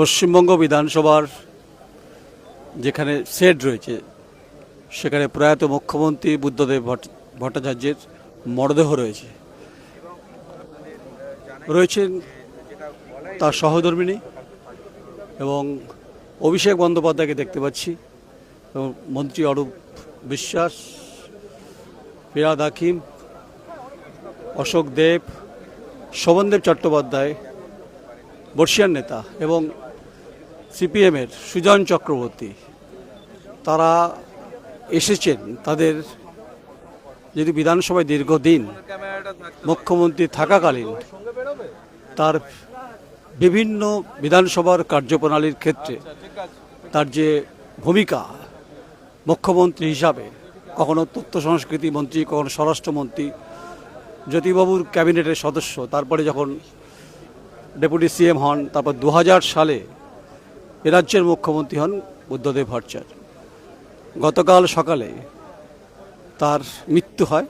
পশ্চিমবঙ্গ বিধানসভার যেখানে সেট রয়েছে, সেখানে প্রয়াত মুখ্যমন্ত্রী বুদ্ধদেব ভট্টাচার্যের মরদেহ রয়েছে। রয়েছেন তার সহধর্মিনী এবং অভিষেক বন্দ্যোপাধ্যায়কে দেখতে পাচ্ছি এবং মন্ত্রী অরূপ বিশ্বাস, ফিরাদ হাকিম, অশোক দেব, শোভনদেব চট্টোপাধ্যায়, বর্ষিয়ান নেতা এবং সিপিএমের সুজন চক্রবর্তী, তারা এসেছেন। তাদের যদি বিধানসভায় দীর্ঘদিন মুখ্যমন্ত্রী থাকাকালীন তার বিভিন্ন বিধানসভার কার্যপ্রণালীর ক্ষেত্রে তার যে ভূমিকা মুখ্যমন্ত্রী হিসাবে, কখনো তথ্য সংস্কৃতি মন্ত্রী, কখনো স্বরাষ্ট্রমন্ত্রী, জ্যোতিবাবুর ক্যাবিনেটের সদস্য, তারপরে যখন ডেপুটি সিএম হন, তারপর দু হাজার সালে এ রাজ্যের মুখ্যমন্ত্রী হন বুদ্ধদেব ভট্টাচার্য। গতকাল সকালে তার মৃত্যু হয়।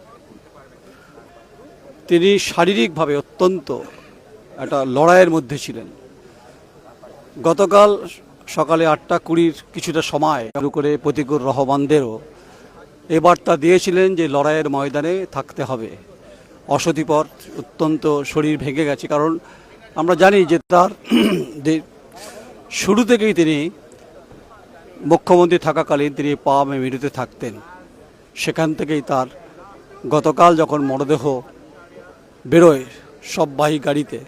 তিনি শারীরিকভাবে অত্যন্ত একটা লড়াইয়ের মধ্যে ছিলেন। গতকাল সকালে আটটা কুড়ির কিছুটা সময় শুরু করে প্রতিকুর রহমানদেরও এ বার্তা দিয়েছিলেন যে লড়াইয়ের ময়দানে থাকতে হবে। অসতিপথ অত্যন্ত শরীর ভেঙে গেছে। কারণ আমরা জানি যে তার শুরু থেকেই তিনি মুখ্যমন্ত্রী থাকাকালীন তিনি পা মেরুতে থাকতেন। সেখান থেকেই তার গতকাল যখন মরদেহ বেরোয় সববাহী গাড়িতে,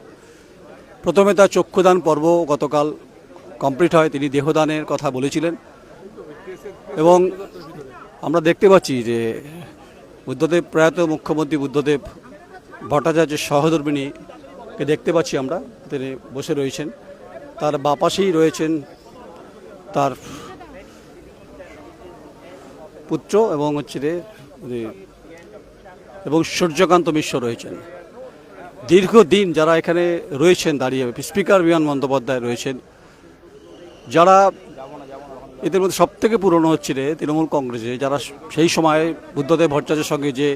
প্রথমে তার চক্ষুদান পর্ব গতকাল কমপ্লিট হয়। তিনি দেহদানের কথা বলেছিলেন এবং আমরা দেখতে পাচ্ছি যে বুদ্ধদেব প্রয়াত মুখ্যমন্ত্রী বুদ্ধদেব ভট্টাচার্যের সহধর্মিনীকে দেখতে পাচ্ছি আমরা। তিনি বসে রয়েছেন। তার বাপাশেই রয়েছেন তার পুত্র এবং হচ্ছে রে এবং সূর্যকান্ত মিশ্র রয়েছেন। দীর্ঘদিন যারা এখানে রয়েছেন দাঁড়িয়ে, স্পিকার বিমান বন্দ্যোপাধ্যায় রয়েছেন, যারা এদের মধ্যে সব থেকে পুরনো হচ্ছে রে তৃণমূল কংগ্রেসে, যারা সেই সময় বুদ্ধদেব ভট্টাচার্যের সঙ্গে যে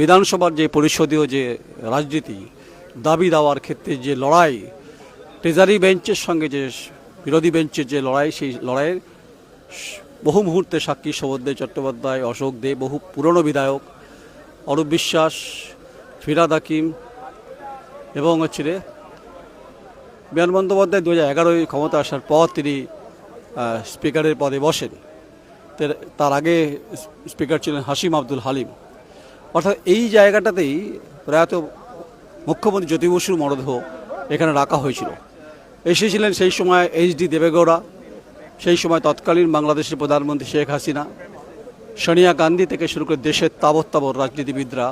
বিধানসভার যে পরিষদীয় যে রাজনীতি, দাবি দেওয়ার ক্ষেত্রে যে লড়াই ট্রেজারি বেঞ্চের সঙ্গে যে বিরোধী বেঞ্চের যে লড়াই, সেই লড়াইয়ের বহু মুহূর্তে সাক্ষী সৌবদেব চট্টোপাধ্যায়, অশোক দে বহু পুরনো বিধায়ক অরূপ বিশ্বাস, ফিরাদ হাকিম এবং হচ্ছে রে বিমান বন্দ্যোপাধ্যায় দু হাজার এগারোয় ক্ষমতা আসার পর তিনি স্পিকারের পদে বসেন। তার আগে স্পিকার ছিলেন হাসিম আব্দুল হালিম। অর্থাৎ এই জায়গাটাতেই প্রয়াত মুখ্যমন্ত্রী জ্যোতি বসুর মরদেহ এখানে রাখা হয়েছিল। এসেছিলেন সেই সময় এইচ ডি দেবেগৌড়া, সেই সময় তৎকালীন বাংলাদেশের প্রধানমন্ত্রী শেখ হাসিনা, সোনিয়া গান্ধী থেকে শুরু করে দেশের তাবৎ রাজনীতিবিদরা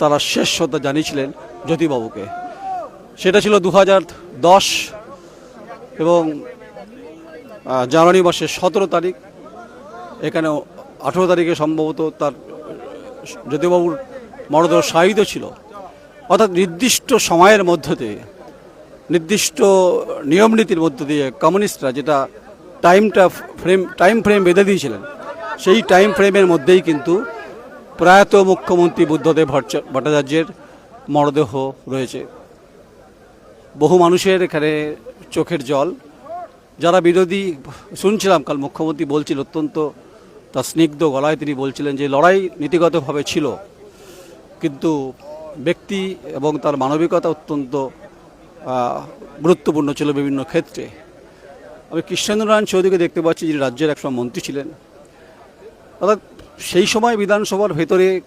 তারা শেষ শ্রদ্ধা জানিয়েছিলেন জ্যোতিবাবুকে। সেটা ছিল দু দশ এবং জানুয়ারি মাসের সতেরো তারিখ। এখানে আঠেরো তারিখে সম্ভবত তার, জ্যোতিবাবুর মরদেহ শাহিদ ছিল। অর্থাৎ নির্দিষ্ট সময়ের মধ্য নির্দিষ্ট নিয়ম নীতির মধ্য দিয়ে কমিউনিস্টরা যেটা টাইমটা ফ্রেম, টাইম ফ্রেম বেঁধে দিয়েছিলেন, সেই টাইম ফ্রেমের মধ্যেই কিন্তু প্রয়াত মুখ্যমন্ত্রী বুদ্ধদেব ভট্ট- ভট্টাচার্যের মরদেহ রয়েছে। বহু মানুষের এখানে চোখের জল। যারা বিরোধী, শুনছিলাম কাল মুখ্যমন্ত্রী বলছিল, অত্যন্ত তার স্নিগ্ধ গলায় তিনি বলছিলেন যে লড়াই নীতিগতভাবে ছিল, কিন্তু ব্যক্তি এবং তার মানবিকতা অত্যন্ত গুরুত্বপূর্ণ ছিল বিভিন্ন ক্ষেত্রে। আমি কৃষ্ণেন্দ্রনারায়ণ চৌধুরীকে দেখতে পাচ্ছি যিনি রাজ্যের একসময় মন্ত্রী ছিলেন। অর্থাৎ সেই সময় বিধানসভার ভেতরে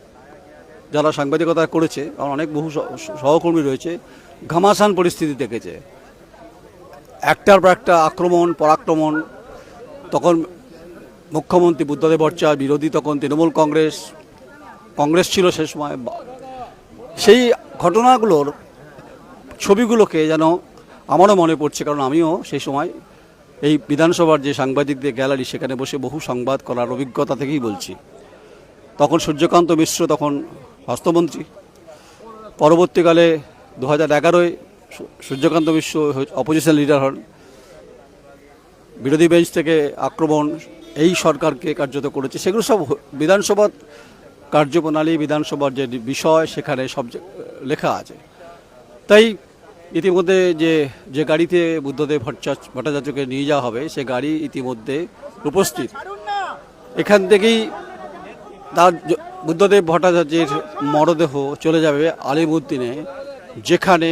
যারা সাংবাদিকতা করেছে আমার অনেক বহু সহ- সহকর্মী রয়েছে, ঘামাসান পরিস্থিতি দেখেছে। একটার পর একটা আক্রমণ, পরাক্রমণ, তখন মুখ্যমন্ত্রী বুদ্ধদেব ভট্টাচার্য, বিরোধী তখন তৃণমূল কংগ্রেস কংগ্রেস ছিল সে সময়। সেই ঘটনাগুলোর ছবিগুলোকে যেন আমারও মনে পড়ছে, কারণ আমিও সেই সময় এই বিধানসভার যে সাংবাদিকদের গ্যালারি, সেখানে বসে বহু সংবাদ করার অভিজ্ঞতা থেকেই বলছি। তখন সূর্যকান্ত মিশ্র তখন স্বাস্থ্যমন্ত্রী। পরবর্তীকালে দু হাজার এগারোয় সূর্যকান্ত মিশ্র অপোজিশন লিডার হন। বিরোধী বেঞ্চ থেকে আক্রমণ, এই সরকারকে কার্যত করেছে। সেগুলো সব বিধানসভার কার্যপ্রণালী, বিধানসভার যে বিষয়, সেখানে সব লেখা আছে। তাই ইতিমধ্যে যে যে গাড়িতে বুদ্ধদেব ভট্টাচার্য ভট্টাচার্যকে নিয়ে যাওয়া হবে, সে গাড়ি ইতিমধ্যে উপস্থিত। এখান থেকেই তার বুদ্ধদেব ভট্টাচার্যের মরদেহ চলে যাবে আলিমুদ্দিনে, যেখানে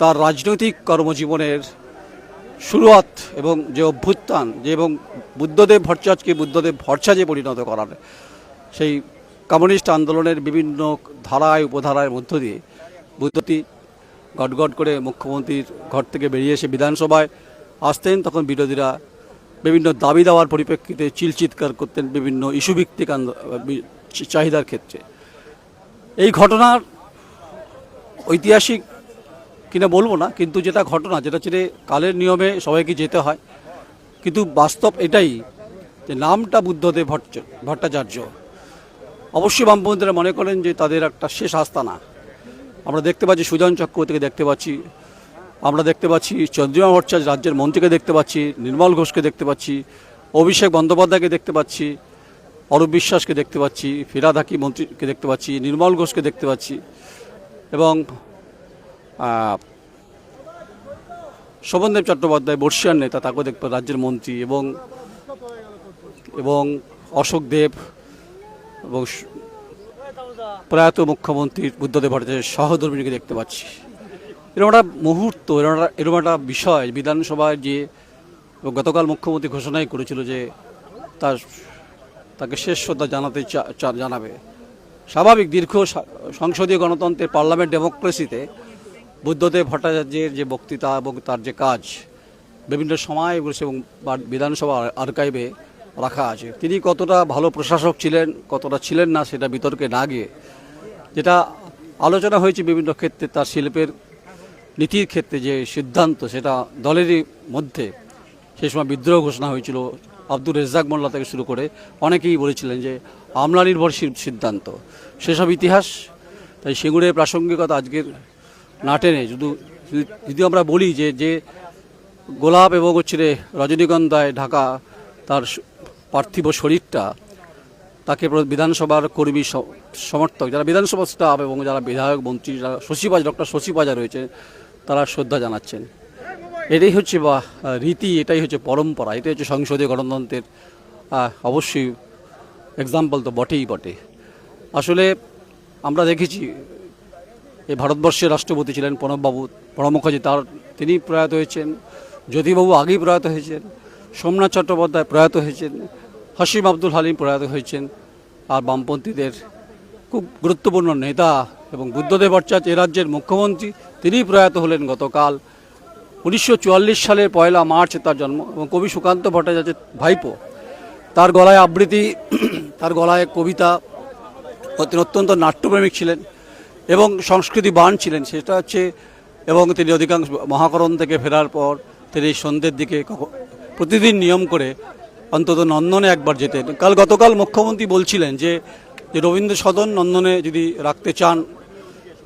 তার রাজনৈতিক কর্মজীবনের শুরুয়াত এবং যে অভ্যুত্থান, যে এবং বুদ্ধদেব ভট্টাচার্যকে বুদ্ধদেব ভট্টাচার্যে পরিণত করার সেই কমিউনিস্ট আন্দোলনের বিভিন্ন ধারায়, উপধারায় মধ্য দিয়ে বুদ্ধতি গটগট করে মুখ্যমন্ত্রীর ঘর থেকে বেরিয়ে এসে বিধানসভায় আসতেন, তখন বিরোধীরা বিভিন্ন দাবি দেওয়ার পরিপ্রেক্ষিতে চিলচিৎকার করতেন বিভিন্ন ইস্যুভিত্তিক চাহিদার ক্ষেত্রে। এই ঘটনার ঐতিহাসিক কিনা বলব না, কিন্তু যেটা ঘটনা, যেটা ছেড়ে কালের নিয়মে সবাইকে যেতে হয়, কিন্তু বাস্তব এটাই যে নামটা বুদ্ধদেব ভট্ট- ভট্টাচার্য। অবশ্যই বামপন্থীরা মনে করেন যে তাদের একটা শেষ আস্তানা। আমরা দেখতে পাচ্ছি সুজন চক্রবর্তীকে দেখতে পাচ্ছি। আমরা দেখতে পাচ্ছি চন্দ্রিমা ভট্টাচার্য রাজ্যের মন্ত্রীকে দেখতে পাচ্ছি, নির্মল ঘোষকে দেখতে পাচ্ছি, অভিষেক বন্দ্যোপাধ্যায়কে দেখতে পাচ্ছি, অরূপ বিশ্বাসকে দেখতে পাচ্ছি ফিরাদ মন্ত্রীকে দেখতে পাচ্ছি, নির্মল ঘোষকে দেখতে পাচ্ছি এবং শোভনদেব চট্টোপাধ্যায়, বর্ষিয়ার নেতা, তাকেও দেখতে রাজ্যের মন্ত্রী এবং এবং অশোক দেব এবং প্রয়াত মুখ্যমন্ত্রী বুদ্ধদেব ভট্টাচার্যের সহধর্মিনীকে দেখতে পাচ্ছি। এরকম একটা মুহূর্ত, এরকম একটা এরকম একটা বিষয়, বিধানসভায় যে গতকাল মুখ্যমন্ত্রী ঘোষণাই করেছিল যে তার, তাকে শেষ শ্রদ্ধা জানাতে জানাবে। স্বাভাবিক দীর্ঘ সংসদীয় গণতন্ত্রের পার্লামেন্ট ডেমোক্রেসিতে বুদ্ধদেব ভট্টাচার্যের যে বক্তৃতা এবং তার যে কাজ, বিভিন্ন সময় এবং বিধানসভা আর্কাইভে রাখা আছে। তিনি কতটা ভালো প্রশাসক ছিলেন, কতটা ছিলেন না, সেটা বিতর্কে না গিয়ে। যেটা আলোচনা হয়েছে বিভিন্ন ক্ষেত্রে, তার শিল্পের নীতির ক্ষেত্রে যে সিদ্ধান্ত, সেটা দলেরই মধ্যে। সেই সময় বিদ্রোহ ঘোষণা হয়েছিল, আব্দুর রেজ্জাক মোল্লা থেকে শুরু করে অনেকেই বলেছিলেন যে আমলা নির্ভরশীল সিদ্ধান্ত। সেসব ইতিহাস, তাই সেগুলোর প্রাসঙ্গিকতা আজকের না টেনে শুধু যদি আমরা বলি যে যে গোলাপ এবং হচ্ছে রজনীগন্ধায় ঢাকা তার পার্থিব শরীরটা তাকে বিধানসভার কর্মী সমর্থক, যারা বিধানসভা স্টাফ এবং যারা বিধায়ক, মন্ত্রী, যারা শশীবাজ ডক্টর শশীবাজা রয়েছে, তারা শ্রদ্ধা জানাচ্ছেন। এটাই হচ্ছে বা রীতি, এটাই হচ্ছে পরম্পরা, এটাই হচ্ছে সংসদীয় গণতন্ত্রের অবশ্যই এক্সাম্পল তো বটেই বটে। আসলে আমরা দেখেছি এই ভারতবর্ষের রাষ্ট্রপতি ছিলেন প্রণববাবু প্রণব মুখার্জি তার, তিনি প্রয়াত হয়েছেন জ্যোতিবাবু আগেই প্রয়াত হয়েছেন সোমনাথ চট্টোপাধ্যায় প্রয়াত হয়েছেন, হাসিম আব্দুল হালিম প্রয়াত হয়েছেন, আর বামপন্থীদের খুব গুরুত্বপূর্ণ নেতা এবং বুদ্ধদেব ভট্টাচার্য এ রাজ্যের মুখ্যমন্ত্রী, তিনি প্রয়াত হলেন গতকাল উনিশশো চুয়াল্লিশ সালের পয়লা মার্চ তার জন্ম এবং কবি সুকান্ত ভট্টাচার্যের ভাইপো। তার গলায় আবৃত্তি, তার গলায় কবিতা, তিনি অত্যন্ত নাট্যপ্রেমিক ছিলেন এবং সংস্কৃতি বান ছিলেন, সেটা হচ্ছে এবং তিনি অধিকাংশ মহাকরণ থেকে ফেরার পর তিনি সন্ধ্যের দিকে প্রতিদিন নিয়ম করে অন্তত নন্দনে একবার যেতেন কাল গতকাল মুখ্যমন্ত্রী বলছিলেন যে যে রবীন্দ্র সদন নন্দনে যদি রাখতে চান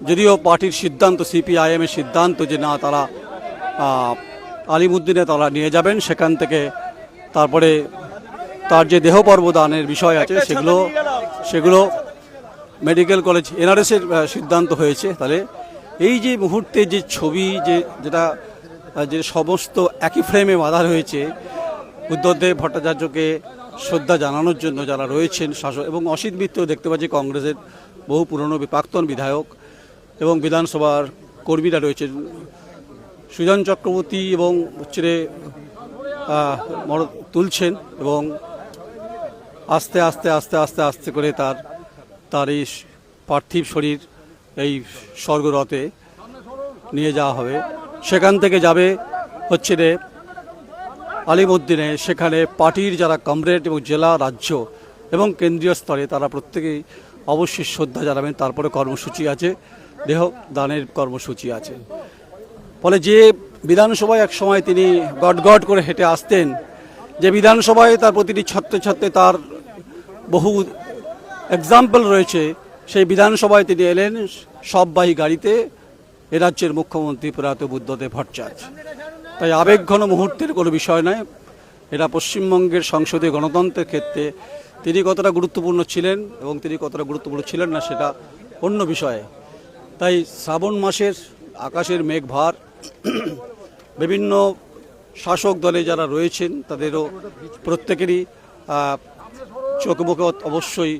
যদিও পার্টির সিদ্ধান্ত সিপিআইএমের সিদ্ধান্ত যে না তারা আলিমুদ্দিনে তারা নিয়ে যাবেন সেখান থেকে তারপরে তার যে দেহপর্ব দানের বিষয় আছে সেগুলো সেগুলো মেডিকেল কলেজ এনআরএসের সিদ্ধান্ত হয়েছে। তাহলে এই যে মুহূর্তে যে ছবি যে যেটা যে সমস্ত একই ফ্রেমে বাঁধা রয়েছে বুদ্ধদেব ভট্টাচার্যকে শ্রদ্ধা জানানোর জন্য যারা রয়েছেন শাসক এবং অসিত মিত্র দেখতে পাচ্ছি কংগ্রেসের বহু পুরনো প্রাক্তন বিধায়ক এবং বিধানসভার কর্মীরা রয়েছেন। সুজন চক্রবর্তী এবং হচ্ছে তুলছেন এবং আস্তে আস্তে আস্তে আস্তে আস্তে করে তার তার এই পার্থিব শরীর এই স্বর্গরথে নিয়ে যাওয়া হবে। সেখান থেকে যাবে হচ্ছে রে আলিমুদ্দিনে, সেখানে পার্টির যারা কমরেড এবং জেলা রাজ্য এবং কেন্দ্রীয় স্তরে তারা প্রত্যেকেই অবশ্যই শ্রদ্ধা জানাবেন। তারপরে কর্মসূচি আছে দেহ দানের কর্মসূচি আছে। ফলে যে বিধানসভায় এক সময় তিনি গট করে হেঁটে আসতেন, যে বিধানসভায় তার প্রতিটি ছত্রে ছত্রে তার বহু এক্সাম্পল রয়েছে, সেই বিধানসভায় তিনি এলেন সববাহী গাড়িতে এ রাজ্যের মুখ্যমন্ত্রী প্রয়াত বুদ্ধদেব ভট্টাচার্য। তাই আবেগঘন মুহূর্তের কোনো বিষয় নয়। এটা পশ্চিমবঙ্গের সংসদীয় গণতন্ত্রের ক্ষেত্রে তিনি কতটা গুরুত্বপূর্ণ ছিলেন এবং তিনি কতটা গুরুত্বপূর্ণ ছিলেন না সেটা অন্য বিষয়ে। তাই শ্রাবণ মাসের আকাশের মেঘ ভার বিভিন্ন শাসক দলে যারা রয়েছেন তাদেরও প্রত্যেকেরই চোখে মুখে অবশ্যই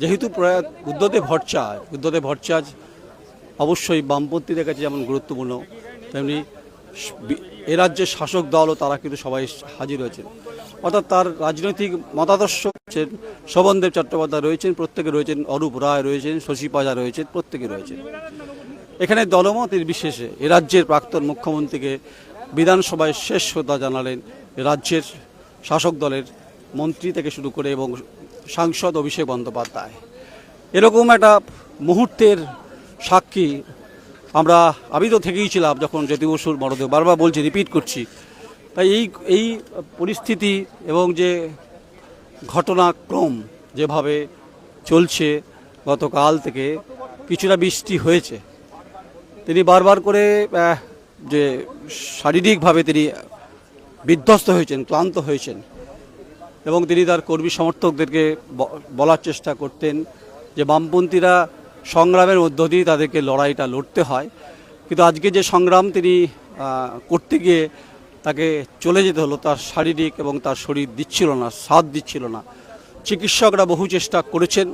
যেহেতু প্রয়াত বুদ্ধদেব ভট্টাচার্য বুদ্ধদেব ভট্টাচার্য অবশ্যই বামপন্থীদের কাছে যেমন গুরুত্বপূর্ণ, তেমনি এ রাজ্যের শাসক দলও তারা কিন্তু সবাই হাজির হয়েছেন। অর্থাৎ তার রাজনৈতিক মতাদর্শ হচ্ছেন শোভনদেব চট্টোপাধ্যায় রয়েছেন, প্রত্যেকে রয়েছেন, অরূপ রায় রয়েছেন, শশী পাজা রয়েছেন, প্রত্যেকে রয়েছেন। এখানে দলমতের বিশেষে এ রাজ্যের প্রাক্তন মুখ্যমন্ত্রীকে বিধানসভায় শেষ শ্রদ্ধা জানালেন রাজ্যের শাসক দলের মন্ত্রী থেকে শুরু করে এবং সাংসদ অভিষেক বন্দ্যোপাধ্যায়। এরকম একটা মুহূর্তের সাক্ষী আমরা আমি তো থেকেই ছিলাম যখন জ্যোতি বসুর মরদেহ বারবার বলছি রিপিট করছি। তাই এই এই পরিস্থিতি এবং যে ঘটনাক্রম যেভাবে চলছে, গতকাল থেকে কিছুটা বৃষ্টি হয়েছে। তিনি বারবার করে যে শারীরিকভাবে তিনি বিধ্বস্ত হয়েছেন, ক্লান্ত হয়েছেন এবং তিনি তার কর্মী সমর্থকদেরকে বলার চেষ্টা করতেন যে বামপন্থীরা সংগ্রামের মধ্য দিয়ে তাদেরকে লড়াইটা লড়তে হয়। কিন্তু আজকে যে সংগ্রাম তিনি করতে গিয়ে তাকে চলে যেতে হলো, তার শারীরিক এবং তার শরীর দিচ্ছিল না সাথ দিচ্ছিল না। চিকিৎসকরা বহু চেষ্টা করেছেন,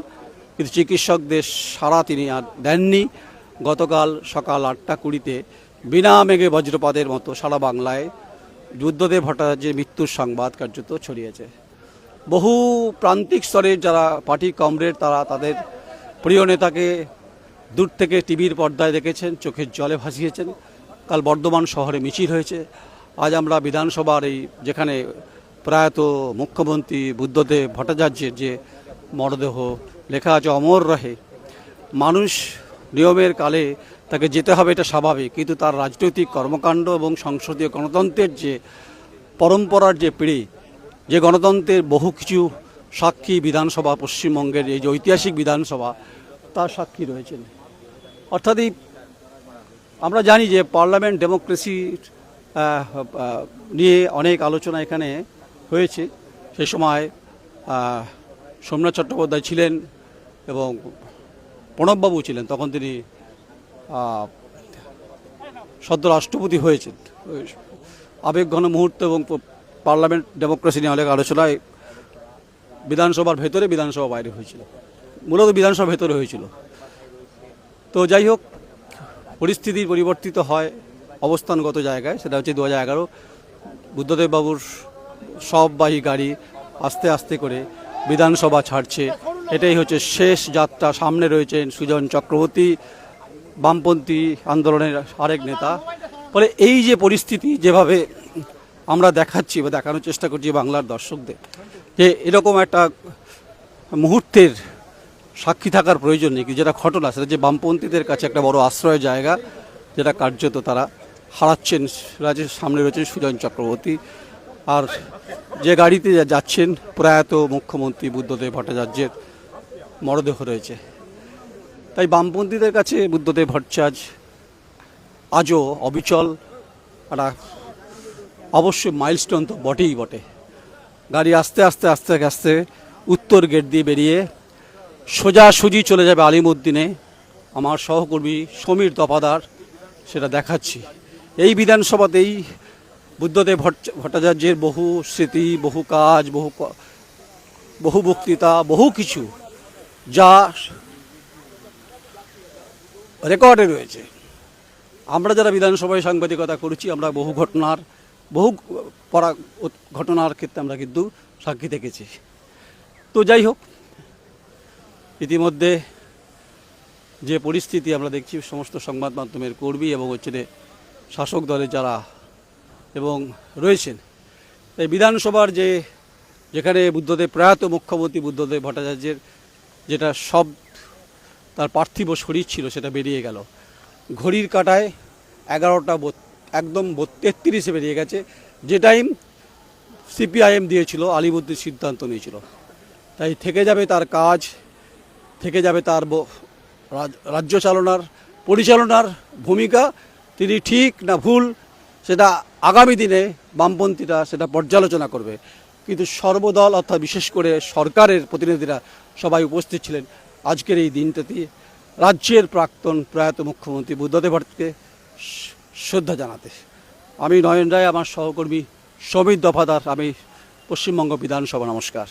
কিন্তু চিকিৎসকদের সারা তিনি আর দেননি। গতকাল সকাল আটটা কুড়িতে বিনা মেঘে বজ্রপাতের মতো সারা বাংলায় যুদ্ধদেব ভট্টাচার্যের মৃত্যুর সংবাদ কার্যত ছড়িয়েছে। বহু প্রান্তিক স্তরের যারা পার্টি কমরেড, তারা তাদের প্রিয় নেতাকে দূর থেকে টিভির পর্দায় দেখেছেন, চোখের জলে ভাসিয়েছেন। কাল বর্ধমান শহরে মিছিল হয়েছে। আজ আমরা বিধানসভার এই যেখানে প্রয়াত মুখ্যমন্ত্রী বুদ্ধদেব ভট্টাচার্যের যে মরদেহ লেখা আছে, অমর রহে। মানুষ নিয়মের কালে তাকে যেতে হবে, এটা স্বাভাবিক। কিন্তু তার রাজনৈতিক কর্মকাণ্ড এবং সংসদীয় গণতন্ত্রের যে পরম্পরার যে পিড়ি, যে গণতন্ত্রের বহু কিছু সাক্ষী বিধানসভা পশ্চিমবঙ্গের এই যে ঐতিহাসিক বিধানসভা, তার সাক্ষী রয়েছেন। অর্থাৎ আমরা জানি যে পার্লামেন্ট ডেমোক্রেসি নিয়ে অনেক আলোচনা এখানে হয়েছে। সেই সময় সোমনাথ চট্টোপাধ্যায় ছিলেন এবং প্রণববাবু ছিলেন, তখন তিনি সদ্য রাষ্ট্রপতি হয়েছেন। আবেগঘন মুহূর্ত এবং পার্লামেন্ট ডেমোক্রেসি নিয়ে অনেক আলোচনায় বিধানসভার ভেতরে বিধানসভা বাইরে হয়েছিল। মূলত বিধানসভার ভেতরে হয়েছিল। তো যাই হোক, পরিস্থিতি পরিবর্তিত হয় অবস্থানগত জায়গায়, সেটা হচ্ছে দু হাজার এগারো। বুদ্ধদেববাবুর সববাহী গাড়ি আস্তে আস্তে করে বিধানসভা ছাড়ছে। এটাই হচ্ছে শেষ যাত্রা। সামনে রয়েছেন সুজন চক্রবর্তী, বামপন্থী আন্দোলনের আরেক নেতা। ফলে এই যে পরিস্থিতি যেভাবে আমরা দেখাচ্ছি বা দেখানোর চেষ্টা করছি বাংলার দর্শকদের যে এরকম একটা মুহূর্তের সাক্ষী থাকার প্রয়োজন নেই, যেটা ঘটনা, সেটা যে বামপন্থীদের কাছে একটা বড় আশ্রয় জায়গা, যেটা কার্যত তারা হারাচ্ছেন রাজ্যের সামনে রয়েছেন সুজন চক্রবর্তী। আর যে গাড়িতে যাচ্ছেন, প্রয়াত মুখ্যমন্ত্রী বুদ্ধদেব ভট্টাচার্যের মরদেহ রয়েছে। তাই বামপন্থীদের কাছে বুদ্ধদেব ভট্টাচার্য আজও অবিচল একটা অবশ্যই মাইলস্টোন তো বটেই বটে। গাড়ি আস্তে আস্তে আস্তে আস্তে উত্তর গেট দিয়ে বেরিয়ে সোজাসুজি চলে যাবে আলিমুদ্দিনে। আমার সহকর্মী সমীর দপাদার সেটা দেখাচ্ছি। এই বিধানসভাতেই বুদ্ধদেব ভট্ট- ভট্টাচার্যের বহু স্মৃতি, বহু কাজ, বহু বহু বক্তৃতা, বহু কিছু যা রেকর্ডে রয়েছে। আমরা যারা বিধানসভায় সাংবাদিকতা করেছি, আমরা বহু ঘটনার বহু পরা ঘটনার ক্ষেত্রে আমরা কিন্তু সাক্ষী থেকেছি তো যাই হোক, ইতিমধ্যে যে পরিস্থিতি আমরা দেখছি, সমস্ত সংবাদ মাধ্যমের কর্মী এবং হচ্ছে শাসক দলের যারা এবং রয়েছেন, এই বিধানসভার যে, যেখানে বুদ্ধদেব প্রয়াত, মুখ্যমন্ত্রী বুদ্ধদেব ভট্টাচার্যের যেটা সব তার পার্থিব শরীর ছিল, সেটা বেরিয়ে গেল। ঘড়ির কাটায় এগারোটা একদম তেত্রিশে বেরিয়ে গেছে। যে টাইম সিপিআইএম দিয়েছিল আলিমুদ্দিন সিদ্ধান্ত নিয়েছিল। তাই থেকে যাবে তার কাজ, থেকে যাবে তার রাজ্য চালনার পরিচালনার ভূমিকা। তিনি ঠিক না ভুল, সেটা আগামী দিনে বামপন্থীরা সেটা পর্যালোচনা করবে। কিন্তু সর্বদল, অর্থাৎ বিশেষ করে সরকারের প্রতিনিধিরা সবাই উপস্থিত ছিলেন আজকের এই দিনটাতে। রাজ্যের প্রাক্তন প্রয়াত মুখ্যমন্ত্রী বুদ্ধদেব ভট্টকে শ্রদ্ধা জানাতে। আমি নয়ন রায় আমার সহকর্মী সমীর দফাদার আমি পশ্চিমবঙ্গ বিধানসভা নমস্কার।